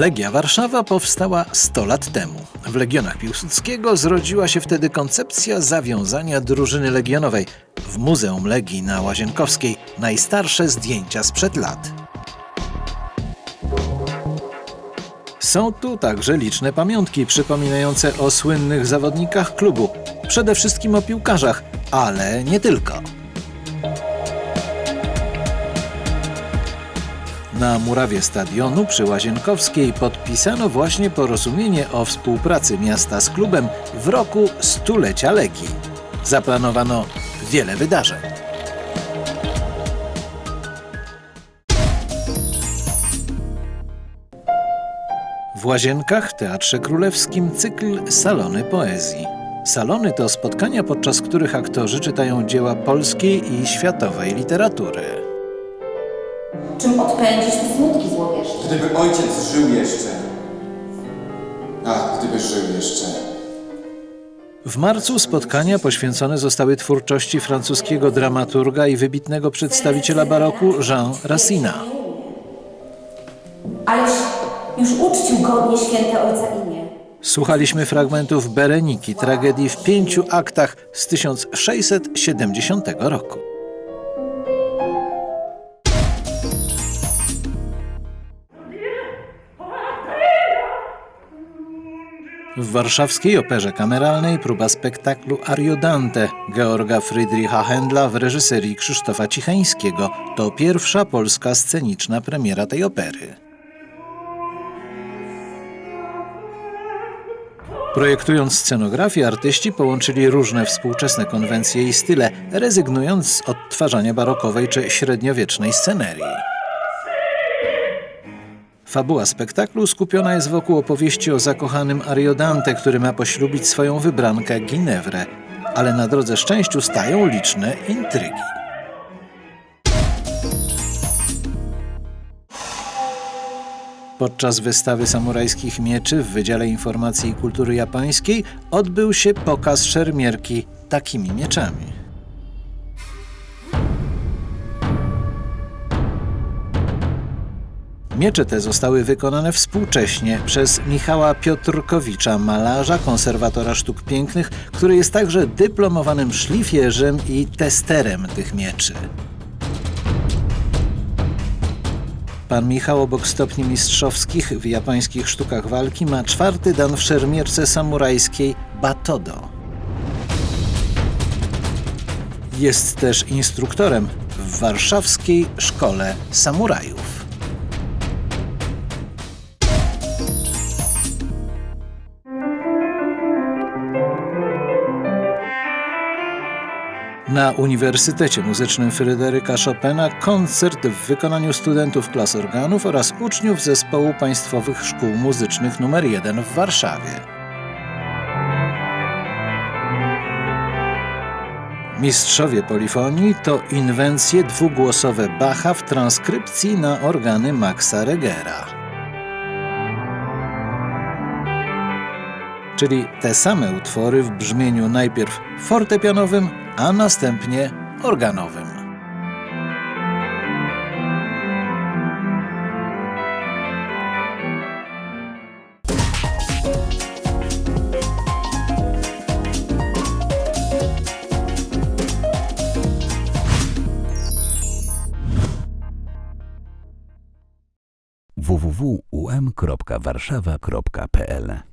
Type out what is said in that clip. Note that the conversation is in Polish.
Legia Warszawa powstała 100 lat temu. W Legionach Piłsudskiego zrodziła się wtedy koncepcja zawiązania drużyny legionowej. W Muzeum Legii na Łazienkowskiej najstarsze zdjęcia sprzed lat. Są tu także liczne pamiątki przypominające o słynnych zawodnikach klubu, przede wszystkim o piłkarzach, ale nie tylko. Na murawie stadionu przy Łazienkowskiej podpisano właśnie porozumienie o współpracy miasta z klubem w roku stulecia Legii. Zaplanowano wiele wydarzeń. W Łazienkach, Teatrze Królewskim, cykl Salony Poezji. Salony to spotkania, podczas których aktorzy czytają dzieła polskiej i światowej literatury. Czym odpędzić te smutki złowieszcze? Gdyby ojciec żył jeszcze. Ach, gdyby żył jeszcze. W marcu spotkania poświęcone zostały twórczości francuskiego dramaturga i wybitnego przedstawiciela baroku Jean Racina. Ależ już uczcił godnie święte ojca imię. Słuchaliśmy fragmentów Bereniki, tragedii w pięciu aktach z 1670 roku. W warszawskiej operze kameralnej próba spektaklu Ariodante Georga Friedricha Händla w reżyserii Krzysztofa Cicheńskiego. To pierwsza polska sceniczna premiera tej opery. Projektując scenografię, artyści połączyli różne współczesne konwencje i style, rezygnując z odtwarzania barokowej czy średniowiecznej scenerii. Fabuła spektaklu skupiona jest wokół opowieści o zakochanym Ariodante, który ma poślubić swoją wybrankę Ginewrę, ale na drodze szczęściu stają liczne intrygi. Podczas wystawy samurajskich mieczy w Wydziale Informacji i Kultury Japońskiej odbył się pokaz szermierki takimi mieczami. Miecze te zostały wykonane współcześnie przez Michała Piotrkowicza, malarza, konserwatora sztuk pięknych, który jest także dyplomowanym szlifierzem i testerem tych mieczy. Pan Michał obok stopni mistrzowskich w japońskich sztukach walki ma czwarty dan w szermierce samurajskiej Batodo. Jest też instruktorem w warszawskiej szkole samurajów. Na Uniwersytecie Muzycznym Fryderyka Chopina koncert w wykonaniu studentów klas organów oraz uczniów Zespołu Państwowych Szkół Muzycznych nr 1 w Warszawie. Mistrzowie polifonii to inwencje dwugłosowe Bacha w transkrypcji na organy Maxa Regera. Czyli te same utwory w brzmieniu najpierw fortepianowym, a następnie organowym. www.um.warszawa.pl